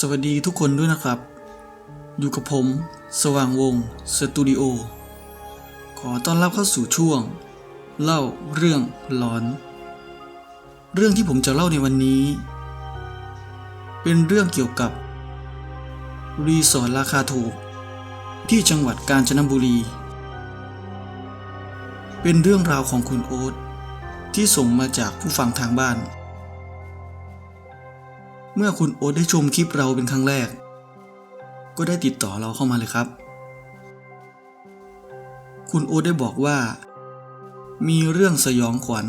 สวัสดีทุกคนด้วยนะครับ อยู่กับผม สว่างวงสตูดิโอ ขอต้อนรับเข้าสู่ช่วง เล่าเรื่องหลอน เรื่องที่ผมจะเล่าในวันนี้ เป็นเรื่องเกี่ยวกับ รีสอร์ทราคาถูก ที่จังหวัดกาญจนบุรี เป็นเรื่องราวของคุณโอ๊ตที่ส่งมาจากผู้ฟังทางบ้าน เมื่อคุณโอ๊ตได้ชมคลิปเราเป็นครั้งแรก ก็ได้ติดต่อเราเข้ามาเลยครับ คุณโอ๊ตได้บอกว่า มีเรื่องสยองขวัญ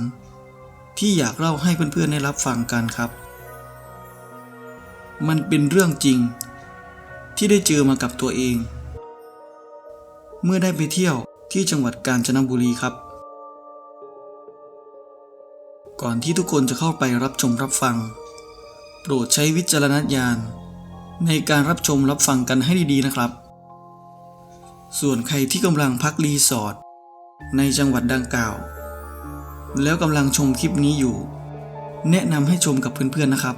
ที่อยากเล่าให้เพื่อนๆได้รับฟังกันครับ มันเป็นเรื่องจริง ที่ได้เจอมากับตัวเอง เมื่อได้ไปเที่ยวที่จังหวัดกาญจนบุรีครับ ก่อนที่ทุกคนจะเข้าไปรับชมรับฟัง โปรดใช้วิจารณญาณ ในการรับชมรับฟังกันให้ดีๆนะครับ ส่วนใครที่กำลังพักรีสอร์ทในจังหวัดดังกล่าว แล้วกำลังชมคลิปนี้อยู่ แนะนำให้ชมกับเพื่อนๆนะครับ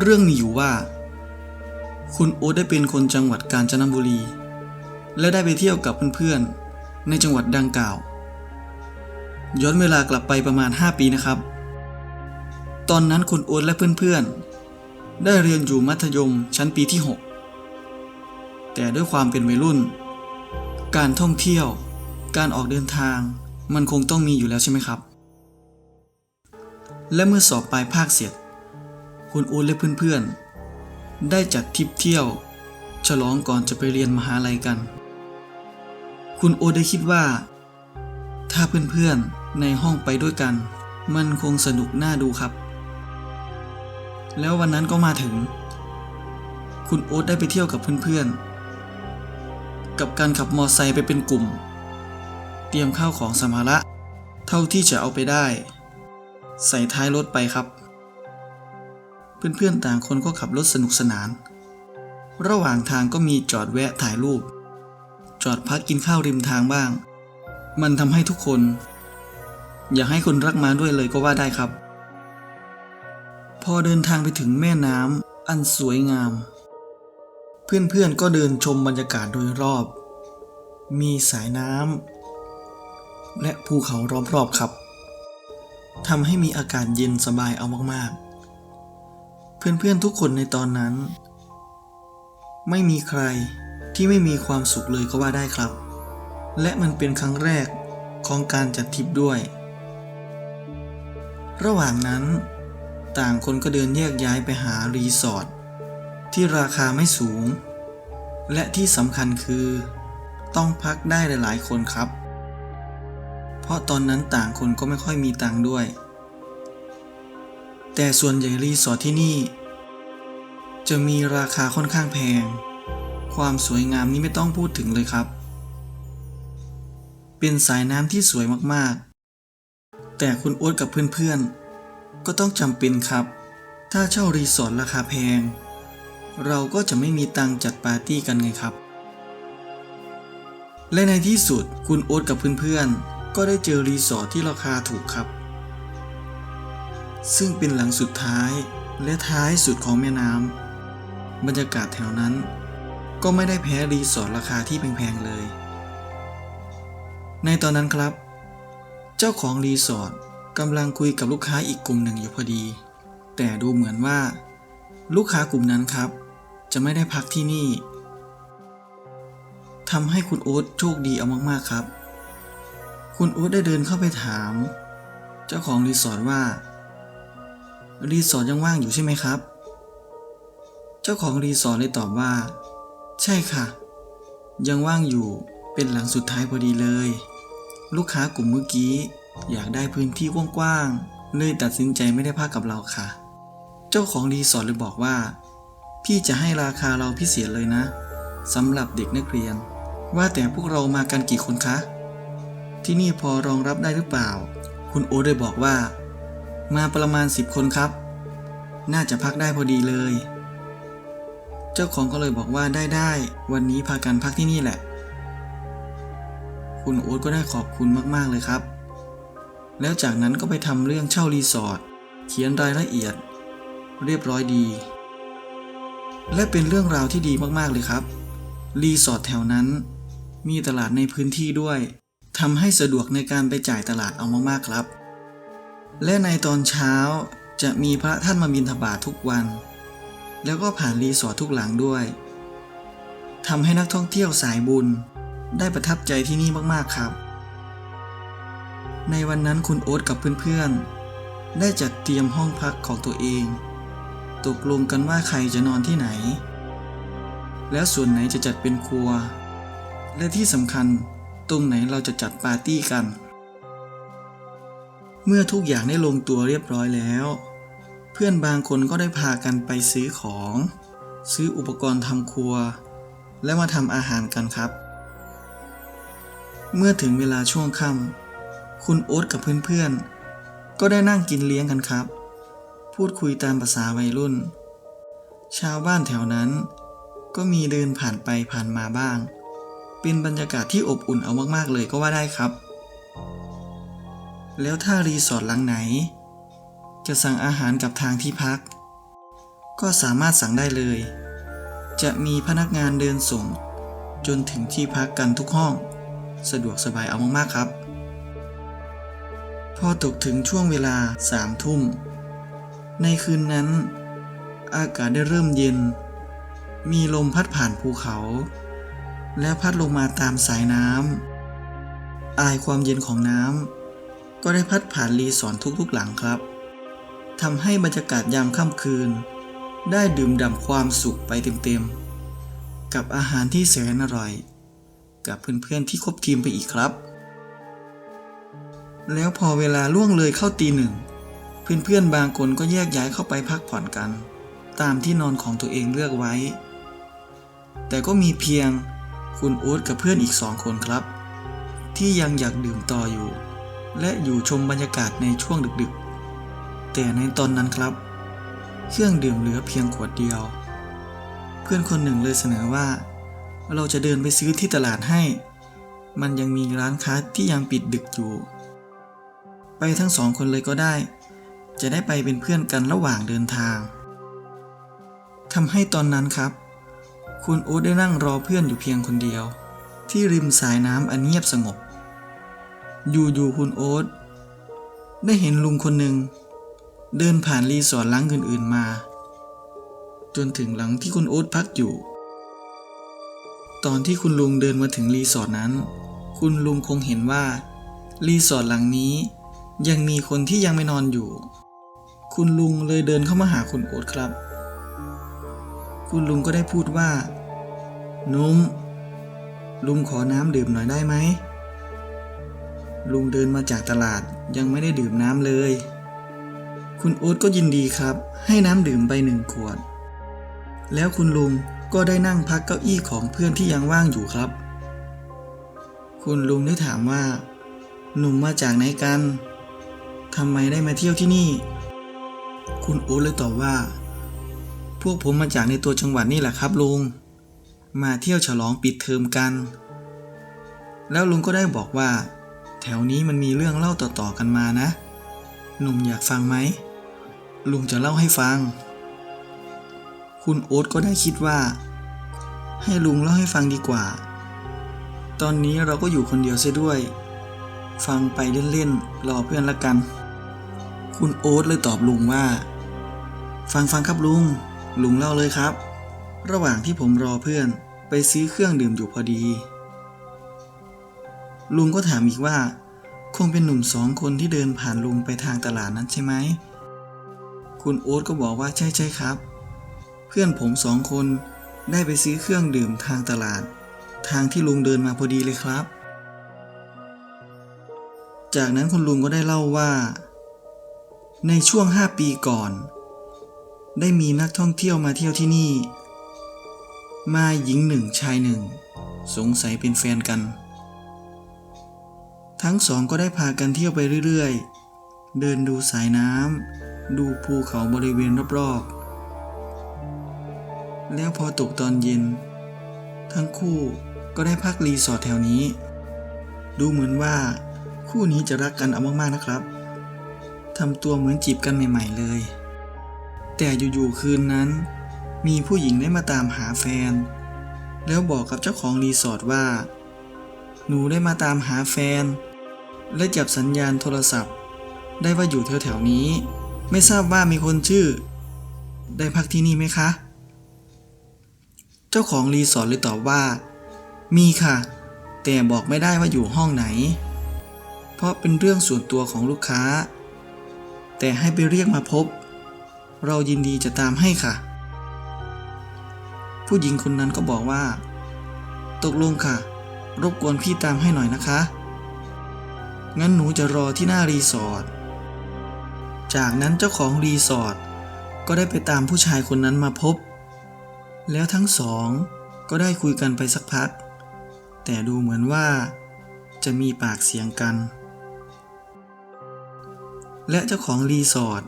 เรื่องมีอยู่ว่า คุณโอ๊ตได้เป็นคนจังหวัดกาญจนบุรี และได้ไปเที่ยวกับเพื่อนๆในจังหวัดดังกล่าว ย้อนเวลากลับไปประมาณ 5 ปีนะครับ ตอนนั้นคุณโอ๊ตและเพื่อนๆ ได้เรียนอยู่มัธยมชั้นปีที่ 6 แต่ด้วยความเป็นวัยรุ่น การท่องเที่ยว การออกเดินทาง มันคงต้องมีอยู่แล้วใช่ไหมครับ และเมื่อสอบปลายภาคเสร็จ คุณโอ๊ตและเพื่อนๆ ได้จัดทริปเที่ยว ฉลองก่อนจะไปเรียนมหาลัยกัน คุณโอ๊ตได้คิดว่า ถ้าเพื่อนๆ ในห้องไปด้วยกัน มันคงสนุกน่าดูครับ แล้ววันนั้นก็มาถึง คุณโอ๊ตได้ไปเที่ยวกับเพื่อนๆ กับการขับมอไซค์ไปเป็นกลุ่ม เตรียมข้าวของสมภาระเท่าที่จะเอาไปได้ ใส่ท้ายรถไปครับ เพื่อนๆต่างคนก็ขับรถสนุกสนาน ระหว่างทางก็มีจอดแวะถ่ายรูป จอดพักกินข้าวริมทางบ้าง มันทำให้ทุกคน อยากให้คนรักมาด้วยเลยก็ว่าได้ครับ พอเดินทางไปถึงแม่น้ำอันสวยงาม เพื่อนๆก็เดินชมบรรยากาศโดยรอบ มีสายน้ำและภูเขาล้อมรอบครับทำให้มีอากาศเย็นสบายเอามากๆ เพื่อนๆทุกคนในตอนนั้น ไม่มีใครที่ไม่มีความสุขเลยก็ว่าได้ครับ และมันเป็นครั้งแรกของการจัดทริปด้วย ระหว่างนั้น ต่างคนก็เดินแยกย้ายไปหารีสอร์ทที่ราคาไม่สูง และที่สำคัญคือ ต้องพักได้หลายๆ คนครับ เพราะตอนนั้นต่างคนก็ไม่ค่อยมีตังค์ด้วย แต่ส่วนใหญ่รีสอร์ทที่นี่ จะมีราคาค่อนข้างแพง ความสวยงามนี่ไม่ต้องพูดถึงเลยครับ เป็นสายน้ำที่สวยมากๆ แต่คุณโอ๊ตกับเพื่อนๆ ก็ต้องจำเป็นครับ ถ้าเช่ารีสอร์ทราคาแพง เราก็จะไม่มีตังจัดปาร์ตี้กันไงครับ และในที่สุดคุณโอ๊ตกับเพื่อนๆ ก็ได้เจอรีสอร์ทที่ราคาถูกครับ ซึ่งเป็นหลังสุดท้ายและท้ายสุดของแม่น้ำบรรยากาศแถวนั้น ก็ไม่ได้แพ้รีสอร์ทราคาที่แพงๆเลย ในตอนนั้นครับ เจ้าของรีสอร์ท กำลังคุยกับลูกค้าอีกกลุ่มหนึ่งอยู่พอดี แต่ดูเหมือนว่า ลูกค้ากลุ่มนั้นครับ จะไม่ได้พักที่นี่ทำให้คุณโอ๊ตโชคดีเอามากๆครับ คุณโอ๊ตได้เดินเข้าไปถาม เจ้าของรีสอร์ทว่า รีสอร์ทยังว่างอยู่ใช่ไหมครับ เจ้าของรีสอร์ทเลยตอบว่า ใช่ค่ะ ยังว่างอยู่เป็นหลังสุดท้ายพอดีเลย ลูกค้ากลุ่มเมื่อกี้ อยากได้พื้นที่กว้างๆเลยตัดสินใจไม่ได้พักกับเราค่ะ เจ้าของรีสอร์ทเลยบอกว่า พี่จะให้ราคาเราพิเศษเลยนะสำหรับเด็กนักเรียน ว่าแต่พวกเรามากันกี่คนคะ ที่นี่พอรองรับได้หรือเปล่า คุณโอ๊ตได้บอกว่า มาประมาณ 10 คนครับ น่าจะพักได้พอดีเลย เจ้าของก็เลยบอกว่าได้ได้วันนี้พากันพักที่นี่แหละ คุณโอ๊ตก็ได้ขอบคุณมากๆเลยครับ แล้วจากนั้นก็ไปทำเรื่องเช่ารีสอร์ทเขียนรายละเอียด เรียบร้อยดี และเป็นเรื่องราวที่ดีมากๆเลยครับ รีสอร์ทแถวนั้น มีตลาดในพื้นที่ด้วยทำให้สะดวกในการไปจ่ายตลาดเอามากๆครับ และในตอนเช้าจะมีพระท่านมาบิณฑบาตททุกวัน แล้วก็ผ่านรีสอร์ททุกหลังด้วยทำให้นักท่องเที่ยวสายบุญ ได้ประทับใจที่นี่มากๆครับ ในวันนั้นคุณโอ๊ตกับเพื่อนๆ ได้จัดเตรียมห้องพักของตัวเอง ตกลงกันว่าใครจะนอนที่ไหน แล้วส่วนไหนจะจัดเป็นครัว และที่สำคัญตรงไหนเราจะจัดปาร์ตี้กัน เมื่อทุกอย่างได้ลงตัวเรียบร้อยแล้ว เพื่อนบางคนก็ได้พากันไปซื้อของ ซื้ออุปกรณ์ทำครัว และมาทำอาหารกันครับ เมื่อถึงเวลาช่วงค่ำ คุณโอ๊ตกับเพื่อนๆ ก็ได้นั่งกินเลี้ยงกันครับ พูดคุยตามภาษาวัยรุ่น ชาวบ้านแถวนั้น ก็มีเดินผ่านไปผ่านมาบ้าง เป็นบรรยากาศที่อบอุ่นเอามากๆเลยก็ว่าได้ครับ แล้วถ้ารีสอร์ทหลังไหน จะสั่งอาหารกับทางที่พัก ก็สามารถสั่งได้เลย จะมีพนักงานเดินส่ง จนถึงที่พักกันทุกห้อง สะดวกสบายเอามากๆครับ พอตกถึงช่วงเวลาสามทุ่ม ในคืนนั้น อากาศได้เริ่มเย็น มีลมพัดผ่านภูเขา และพัดลงมาตามสายน้ำอายความเย็นของน้ำก็ได้พัดผ่านรีสอร์ททุกๆหลังครับทำให้บรรยากาศยามค่ำคืน ได้ดื่มด่ำความสุขไปเต็มๆ กับอาหารที่แสนอร่อย กับเพื่อนๆที่ครบทีมไปอีกครับ แล้วพอเวลาล่วงเลยเข้าตีหนึ่ง เพื่อนๆบางคนก็แยกย้ายเข้าไปพักผ่อนกัน ตามที่นอนของตัวเองเลือกไว้ แต่ก็มีเพียงคุณโอ๊ตกับเพื่อนอีกสองคนครับ ที่ยังอยากดื่มต่ออยู่ และอยู่ชมบรรยากาศในช่วงดึกๆ แต่ในตอนนั้นครับ เครื่องดื่มเหลือเพียงขวดเดียว เพื่อนคนหนึ่งเลยเสนอว่า เราจะเดินไปซื้อที่ตลาดให้ มันยังมีร้านค้าที่ยังปิดดึกอยู่ ไปทั้งสองคนเลยก็ได้ จะได้ไปเป็นเพื่อนกันระหว่างเดินทางทำให้ตอนนั้นครับ คุณโอ๊ตได้นั่งรอเพื่อนอยู่เพียงคนเดียว ที่ริมสายน้ำอันเงียบสงบ อยู่ๆคุณโอ๊ตได้เห็นลุงคนหนึ่ง เดินผ่านรีสอร์ทหลังอื่นๆมา จนถึงหลังที่คุณโอ๊ตพักอยู่ ตอนที่คุณลุงเดินมาถึงรีสอร์ทนั้น คุณลุงคงเห็นว่ารีสอร์ทหลังนี้ ยังมีคนที่ยังไม่นอนอยู่ คุณลุงเลยเดินเข้ามาหาคุณโอ๊ตครับ คุณลุงก็ได้พูดว่า นุ้ม ลุงขอน้ำดื่มหน่อยได้ไหม ลุงเดินมาจากตลาดยังไม่ได้ดื่มน้ำเลย คุณโอ๊ตก็ยินดีครับ ให้น้ำดื่มไปหนึ่งขวด แล้วคุณลุงก็ได้นั่งพักเก้าอี้ของเพื่อนที่ยังว่างอยู่ครับ คุณลุงได้ถามว่า หนุ่มมาจากไหนกัน ทำไมได้มาเที่ยวที่นี่ คุณโอ๊ตเลยตอบว่า พวกผมมาจากในตัวจังหวัดนี่แหละครับลุง มาเที่ยวฉลองปิดเทอมกัน แล้วลุงก็ได้บอกว่า แถวนี้มันมีเรื่องเล่าต่อๆกันมานะ หนุ่มอยากฟังไหม ลุงจะเล่าให้ฟัง คุณโอ๊ตก็ได้คิดว่า ให้ลุงเล่าให้ฟังดีกว่า ตอนนี้เราก็อยู่คนเดียวเสียด้วยฟังไปเล่น ๆ รอเพื่อนละกัน คุณโอ๊ตเลยตอบลุงว่า ฟังฟังครับลุง ลุงเล่าเลยครับ ระหว่างที่ผมรอเพื่อนไปซื้อเครื่องดื่มอยู่พอดี ลุงก็ถามอีกว่า คงเป็นหนุ่มสองคนที่เดินผ่านลุงไปทางตลาดนั้นใช่ไหม คุณโอ๊ตก็บอกว่าใช่ใช่ครับ เพื่อนผมสองคนได้ไปซื้อเครื่องดื่มทางตลาด ทางที่ลุงเดินมาพอดีเลยครับ จากนั้นคุณลุงก็ได้เล่าว่า ในช่วง 5 ปีก่อน ได้มีนักท่องเที่ยวมาเที่ยวที่นี่ มาหญิงหนึ่งชายหนึ่ง สงสัยเป็นแฟนกัน ทั้งสองก็ได้พากันเที่ยวไปเรื่อยๆ เดินดูสายน้ำ ดูภูเขาบริเวณรอบๆ แล้วพอตกตอนเย็น ทั้งคู่ก็ได้พักรีสอร์ทแถวนี้ ดูเหมือนว่าคู่นี้จะรักกันเอามากๆนะครับ ทำตัวเหมือนจีบกันใหม่ๆเลย แต่อยู่ๆคืนนั้น มีผู้หญิงได้มาตามหาแฟน แล้วบอกกับเจ้าของรีสอร์ทว่า หนูได้มาตามหาแฟน และจับสัญญาณโทรศัพท์ ได้ว่าอยู่แถวๆนี้ ไม่ทราบว่ามีคนชื่อ ได้พักที่นี่ไหมคะ เจ้าของรีสอร์ทเลยตอบว่า มีค่ะ แต่บอกไม่ได้ว่าอยู่ห้องไหน เพราะเป็นเรื่องส่วนตัวของลูกค้า แต่ให้ไปเรียกมาพบ เรายินดีจะตามให้ค่ะ ผู้หญิงคนนั้นก็บอกว่า ตกลงค่ะ รบกวนพี่ตามให้หน่อยนะคะ งั้นหนูจะรอที่หน้ารีสอร์ท จากนั้นเจ้าของรีสอร์ทก็ได้ไปตามผู้ชายคนนั้นมาพบ แล้วทั้งสองก็ได้คุยกันไปสักพัก แต่ดูเหมือนว่าจะมีปากเสียงกัน และเจ้าของรีสอร์ท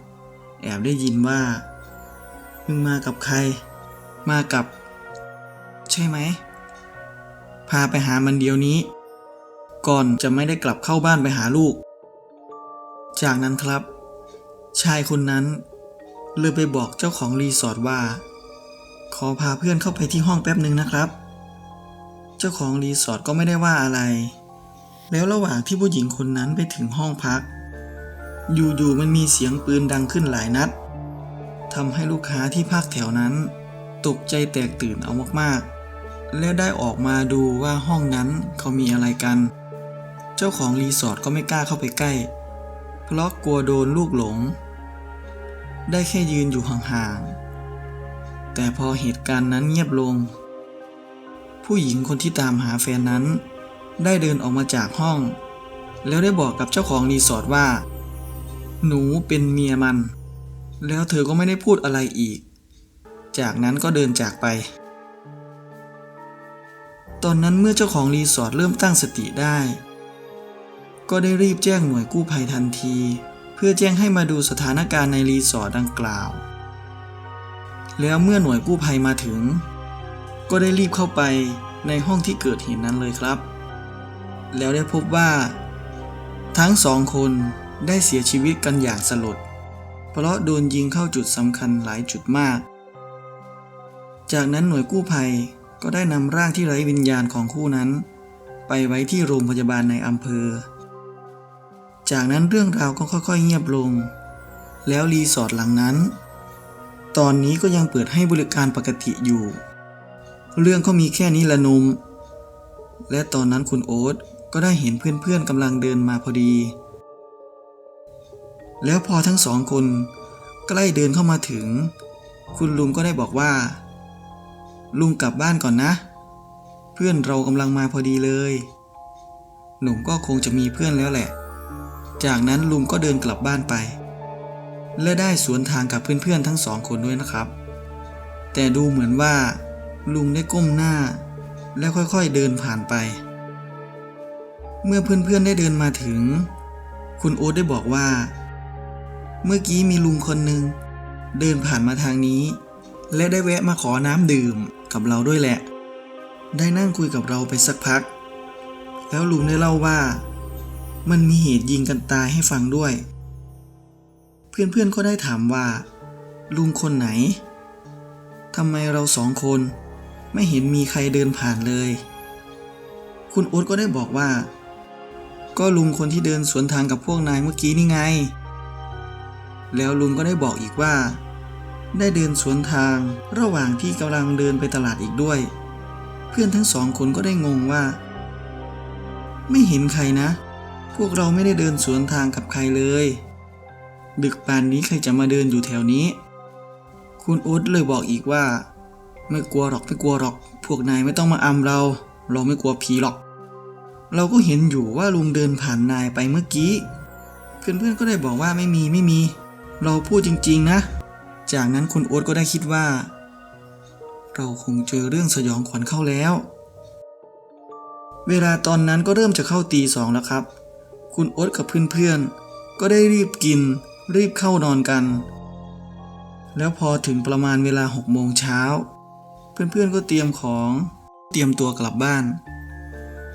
แอบได้ยินว่า มึงมากับใคร มากับ ใช่ไหม พาไปหามันเดี๋ยวนี้ ก่อนจะไม่ได้กลับเข้าบ้านไปหาลูก จากนั้นครับ ชายคนนั้นเลยไปบอกเจ้าของรีสอร์ทว่า ขอพาเพื่อนเข้าไปที่ห้องแป๊บหนึ่งนะครับ เจ้าของรีสอร์ทก็ไม่ได้ว่าอะไร แล้วระหว่างที่ผู้หญิงคนนั้นไปถึงห้องพัก อยู่ๆมันมีเสียงปืนดังขึ้นหลายนัดทำให้ลูกค้าที่พักแถวนั้น ตกใจแตกตื่นเอามากๆ และได้ออกมาดูว่าห้องนั้นเขามีอะไรกัน เจ้าของรีสอร์ทก็ไม่กล้าเข้าไปใกล้ เพราะกลัวโดนลูกหลง ได้แค่ยืนอยู่ห่างๆ แต่พอเหตุการณ์นั้นเงียบลง ผู้หญิงคนที่ตามหาแฟนนั้น ได้เดินออกมาจากห้อง แล้วได้บอกกับเจ้าของรีสอร์ทว่า หนูเป็นเมียมัน แล้วเธอก็ไม่ได้พูดอะไรอีก จากนั้นก็เดินจากไป ตอนนั้นเมื่อเจ้าของรีสอร์ทเริ่มตั้งสติได้ ก็ได้รีบแจ้งหน่วยกู้ภัยทันที เพื่อแจ้งให้มาดูสถานการณ์ในรีสอร์ทดังกล่าว แล้วเมื่อหน่วยกู้ภัยมาถึง ก็ได้รีบเข้าไปในห้องที่เกิดเหตุนั้นเลยครับ แล้วได้พบว่า ทั้งสองคน ได้เสียชีวิตกันอย่างสลด เพราะโดนยิงเข้าจุดสำคัญหลายจุดมาก จากนั้นหน่วยกู้ภัยก็ได้นำร่างที่ไร้วิญญาณของคู่นั้น ไปไว้ที่โรงพยาบาลในอำเภอ จากนั้นเรื่องราวก็ค่อยๆ เงียบลง แล้วรีสอร์ทหลังนั้น ตอนนี้ก็ยังเปิดให้บริการปกติอยู่ เรื่องก็มีแค่นี้ละนุม และตอนนั้นคุณโอ๊ตก็ได้เห็นเพื่อนๆกำลังเดินมาพอดี แล้วพอทั้งสองคนใกล้เดินเข้ามาถึง คุณลุงก็ได้บอกว่า ลุงกลับบ้านก่อนนะ เพื่อนเรากำลังมาพอดีเลย หนุ่มก็คงจะมีเพื่อนแล้วแหละ จากนั้นลุงก็เดินกลับบ้านไป และได้สวนทางกับเพื่อนๆทั้งสองคนด้วยนะครับ แต่ดูเหมือนว่า ลุงได้ก้มหน้า และค่อยๆเดินผ่านไป เมื่อเพื่อนๆได้เดินมาถึง คุณโอ๊ตได้บอกว่า เมื่อกี้มีลุงคนหนึ่งเดินผ่านมาทางนี้ และได้แวะมาขอน้ำดื่มกับเราด้วยแหละ ได้นั่งคุยกับเราไปสักพัก แล้วลุงได้เล่าว่า มันมีเหตุยิงกันตายให้ฟังด้วย เพื่อนๆก็ได้ถามว่า ลุงคนไหนทำไมเราสองคนไม่เห็นมีใครเดินผ่านเลย คุณโอ๊ตก็ได้บอกว่า ก็ลุงคนที่เดินสวนทางกับพวกนายเมื่อกี้นี่ไง แล้วลุงก็ได้บอกอีกว่า ได้เดินสวนทางระหว่างที่กำลังเดินไปตลาดอีกด้วย เพื่อนทั้งสองคนก็ได้งงว่า ไม่เห็นใครนะ พวกเราไม่ได้เดินสวนทางกับใครเลย ดึกป่านนี้ใครจะมาเดินอยู่แถวนี้ คุณอุ๊ดเลยบอกอีกว่า ไม่กลัวหรอกไม่กลัวหรอก พวกนายไม่ต้องมาอำเรา เราไม่กลัวผีหรอก เราก็เห็นอยู่ว่าลุงเดินผ่านนายไปเมื่อกี้ เพื่อนๆก็ได้บอกว่าไม่มีไม่มี เราพูดจริง ๆ นะ จากนั้นคุณโอ๊ตก็ได้คิดว่า เราคงเจอเรื่องสยองขวัญเข้าแล้ว เวลาตอนนั้นก็เริ่มจะเข้าตีสองแล้วครับ คุณโอ๊ตกับเพื่อนๆ ก็ได้รีบกิน รีบเข้านอนกัน แล้วพอถึงประมาณเวลาหกโมงเช้า เพื่อนๆ ก็เตรียมของเตรียมตัวกลับบ้าน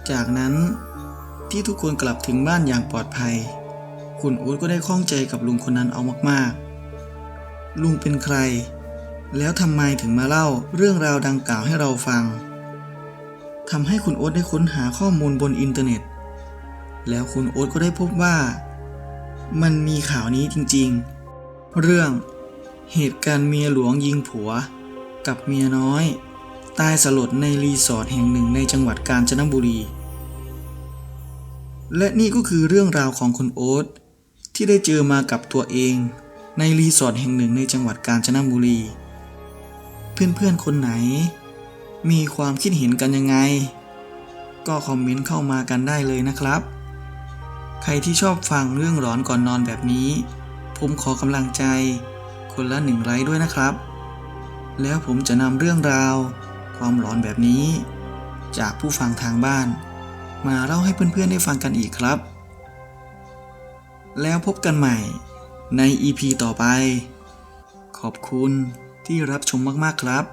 จากนั้นที่ทุกคนกลับถึงบ้านอย่างปลอดภัย คุณโอ๊ตก็ได้ข้องใจกับลุงคนนั้นเอามากๆ ลุงเป็นใคร แล้วทำไมถึงมาเล่าเรื่องราวดังกล่าวให้เราฟังทำให้คุณโอ๊ตได้ค้นหาข้อมูลบนอินเทอร์เน็ต แล้วคุณโอ๊ตก็ได้พบว่า มันมีข่าวนี้จริงๆ เรื่องเหตุการณ์เมียหลวงยิงผัว กับเมียน้อย ตายสลดในรีสอร์ทแห่งหนึ่งในจังหวัดกาญจนบุรี และนี่ก็คือเรื่องราวของคุณโอ๊ต ที่ได้เจอมากับตัวเอง ในรีสอร์ทแห่งหนึ่งในจังหวัดกาญจนบุรี เพื่อนๆคนไหน มีความคิดเห็นกันยังไง ก็คอมเมนต์เข้ามากันได้เลยนะครับ ใครที่ชอบฟังเรื่องหลอนก่อนนอนแบบนี้ ผมขอกำลังใจ คนละหนึ่งไลค์ด้วยนะครับ แล้วผมจะนำเรื่องราว ความหลอนแบบนี้ จากผู้ฟังทางบ้าน มาเล่าให้เพื่อนๆได้ฟังกันอีกครับ แล้วพบกันใหม่ใน EP ต่อไป ขอบคุณที่รับชมมาก ๆ ครับ